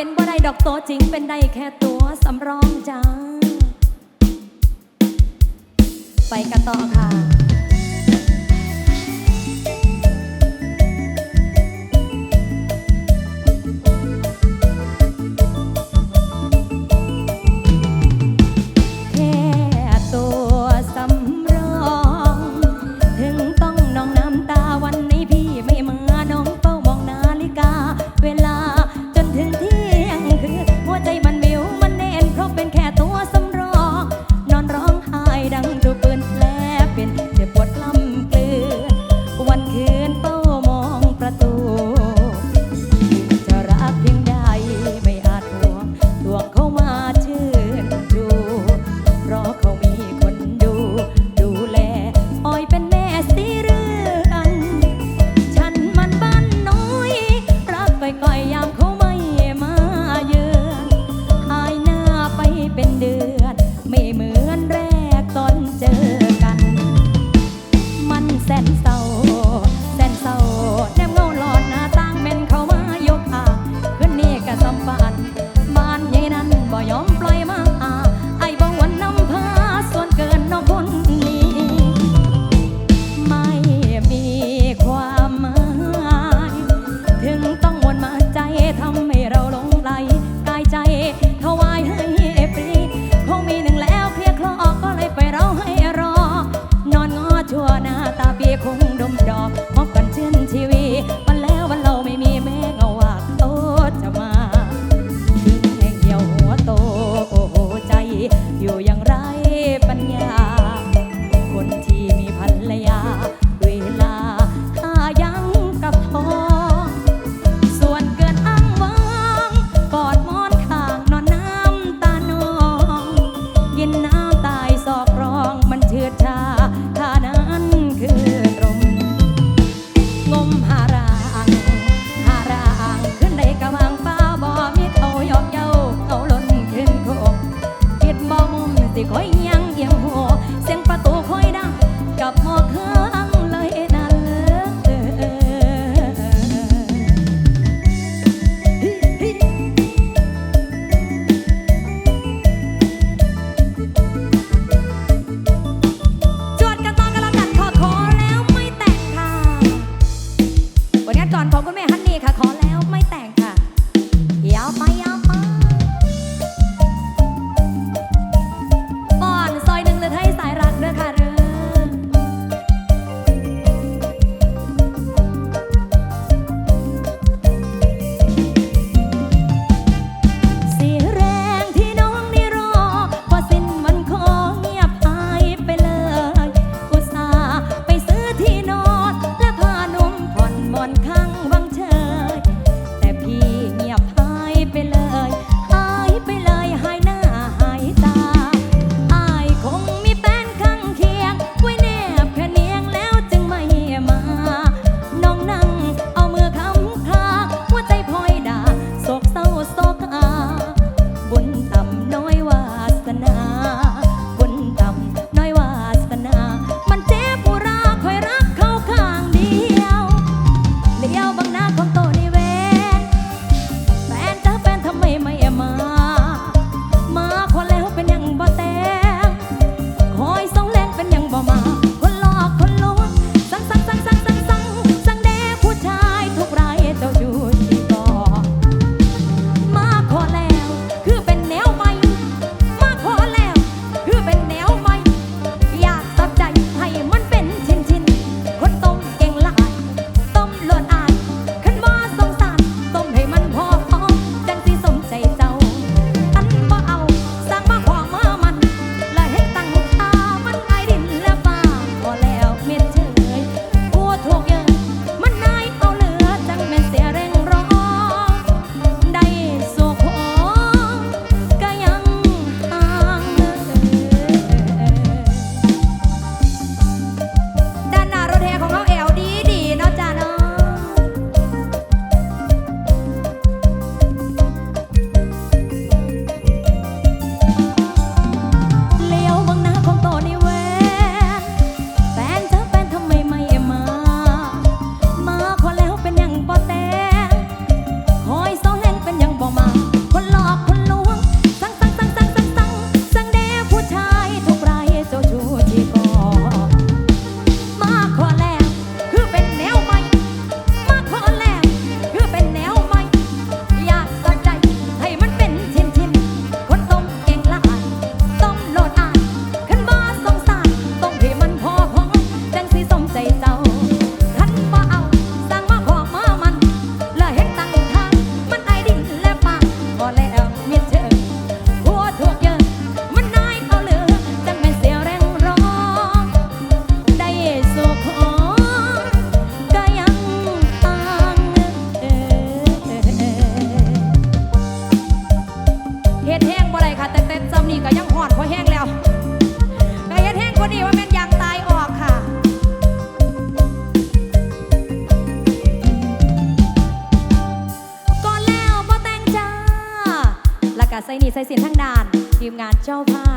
เป็นบ่ได้ดอกโตจริง เป็นได้แค่ตัวสำรองจ้า ไปกันต่อค่ะานเจ้าภา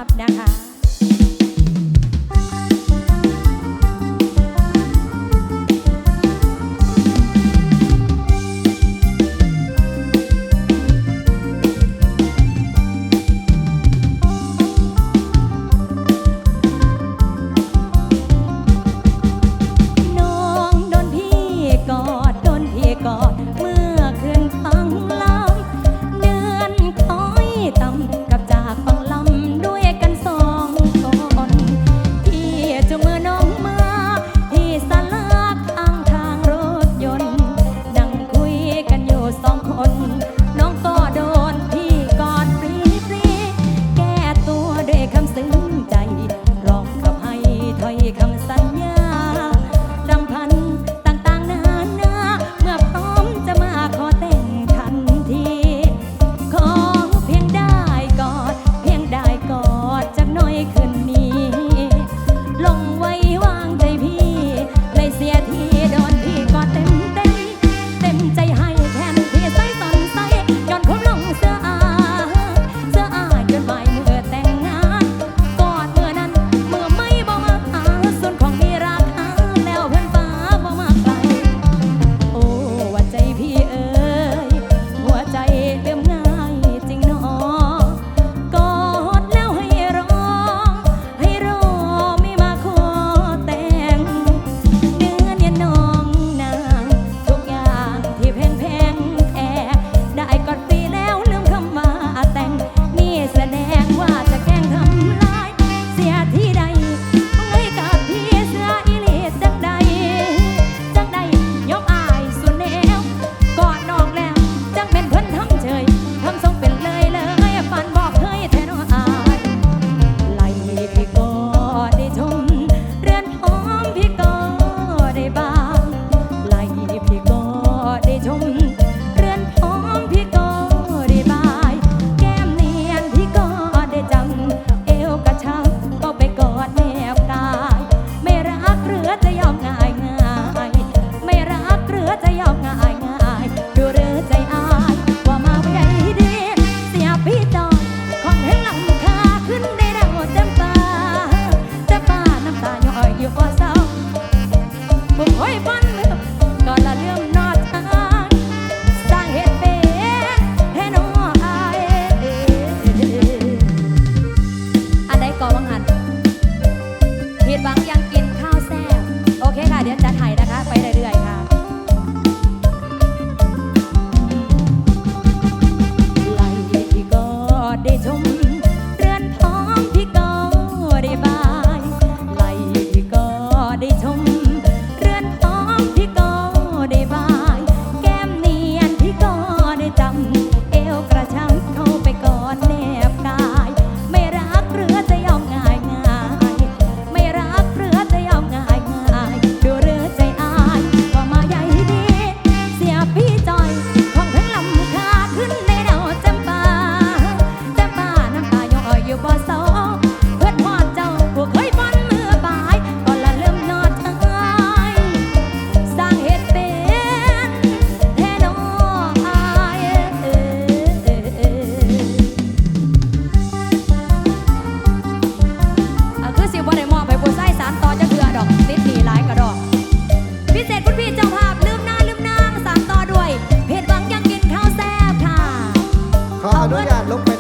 လုံးရလုံး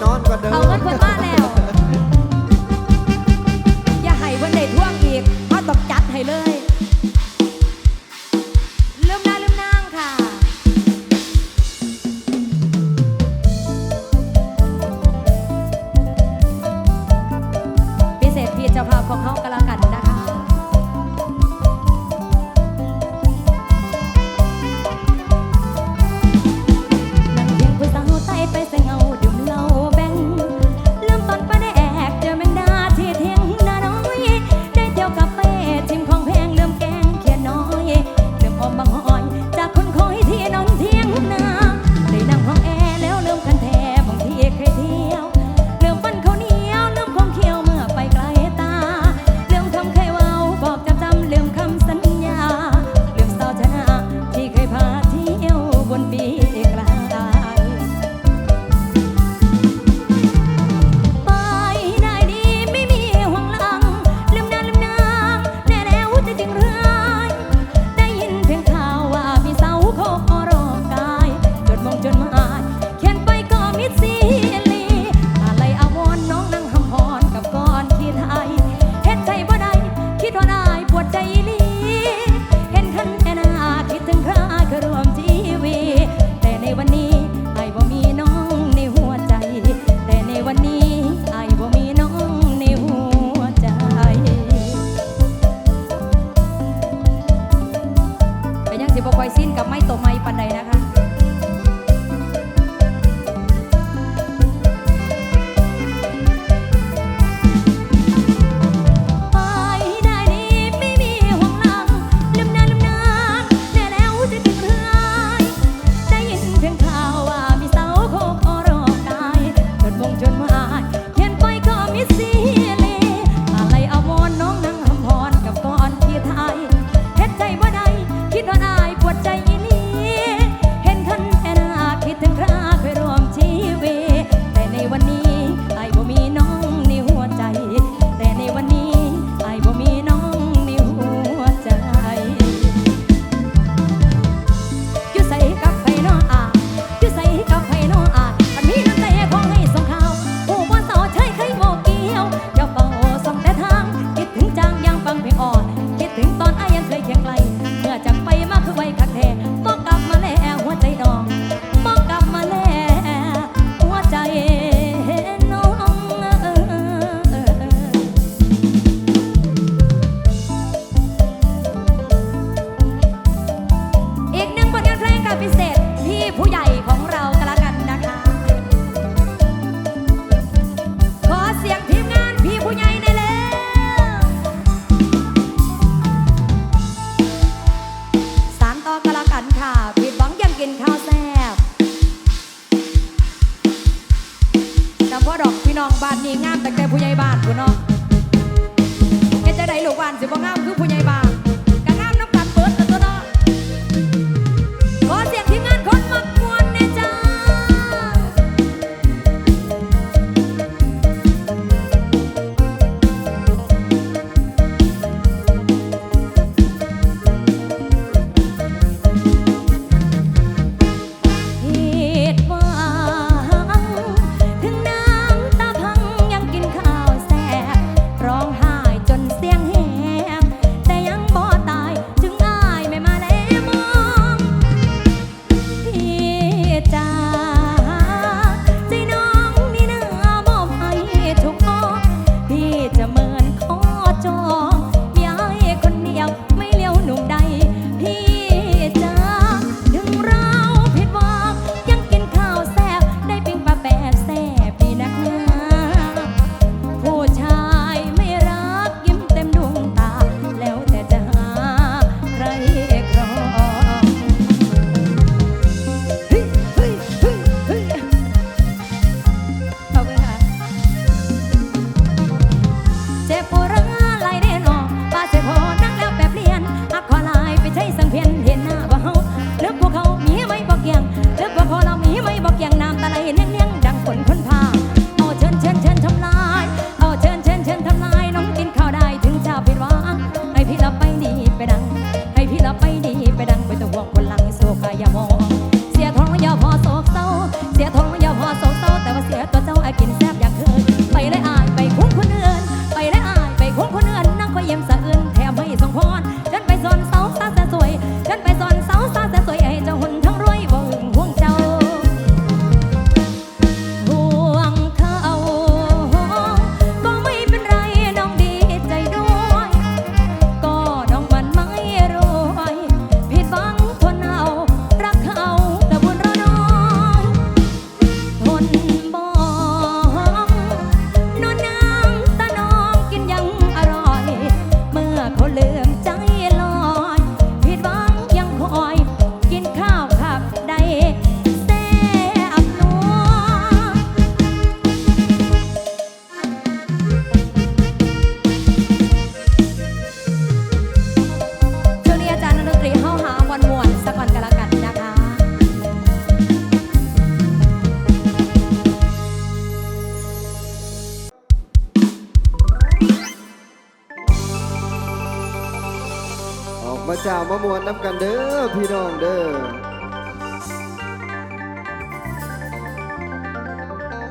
น้ำกันเด้อพี่น้องเด้อ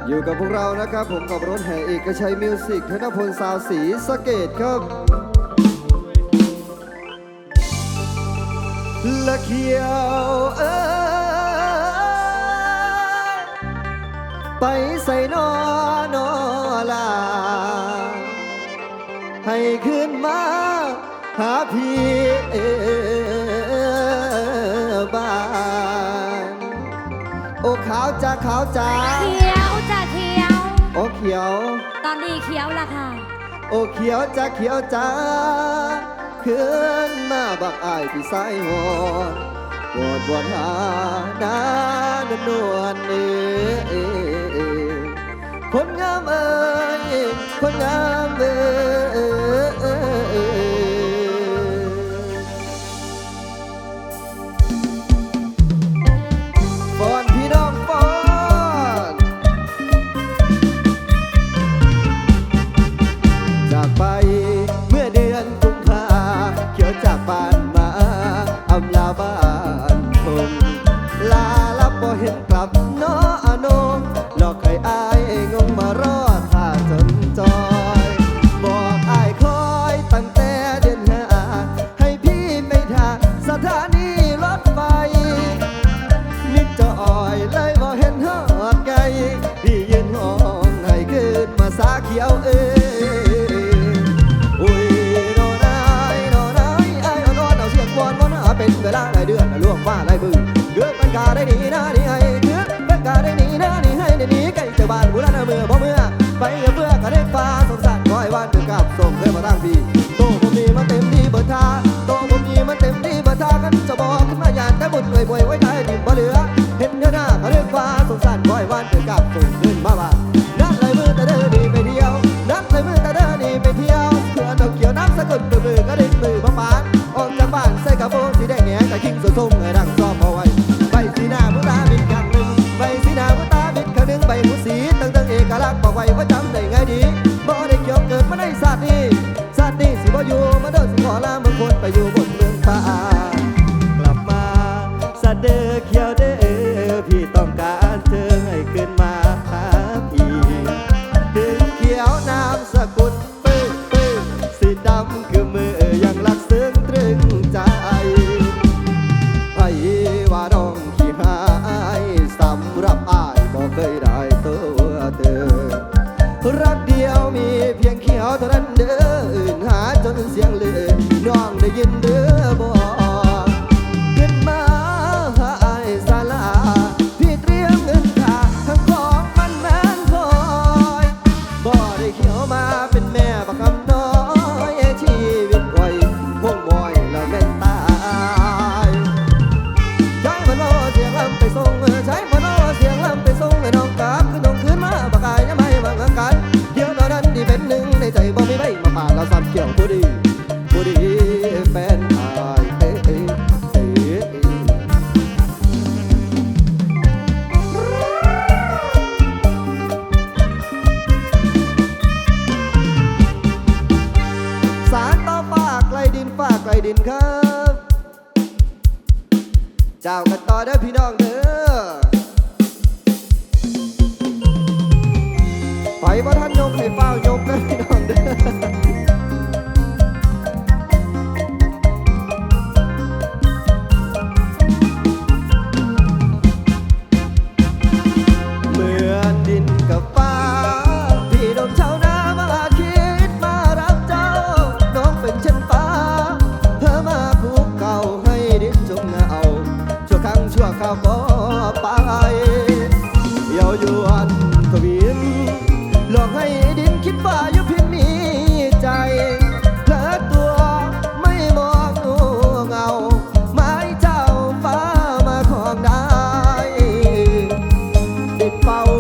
อยู่กับพวกเรานะครับ ผมกับรถแห่เอกชัยมิวสิกธนพลสาวสีสเกตครับ ละเขียวเอ้ไปใส่นอนอลา ให้ขึ้นมา หาพี่เอ วจะาขาวจ้าเขียวจะเขียว โอ้เขียว ตอนนี้เขียวละค่ะ โอ้เขียวจะเขียวจ้าขึ้นมาบักอายพี่สายหอดบวดบวดหาดาดนวลเอคนงามเอ้ยคนงามเอ้ย ส่งเลยมาตั้งพี่โตผมมีมาเต็มที่เบิดทาโตผมมีมาเต็มที่เบิดทากันจะบอกขึ้นมาหยาดแต่บนหน่วยบ่อยไว้ท้ดิ่งบ่เหลือ เห็นเนื้อหน้าเขาเรียกว่าสงสารบ่อยวันเกิดกับฝุ่นขึ้นมาบ้า พอลาเมื่อคนไปอยู่ I've been mad. ไปว่าท่านยกให้เฝ้ายกเลย Paulo.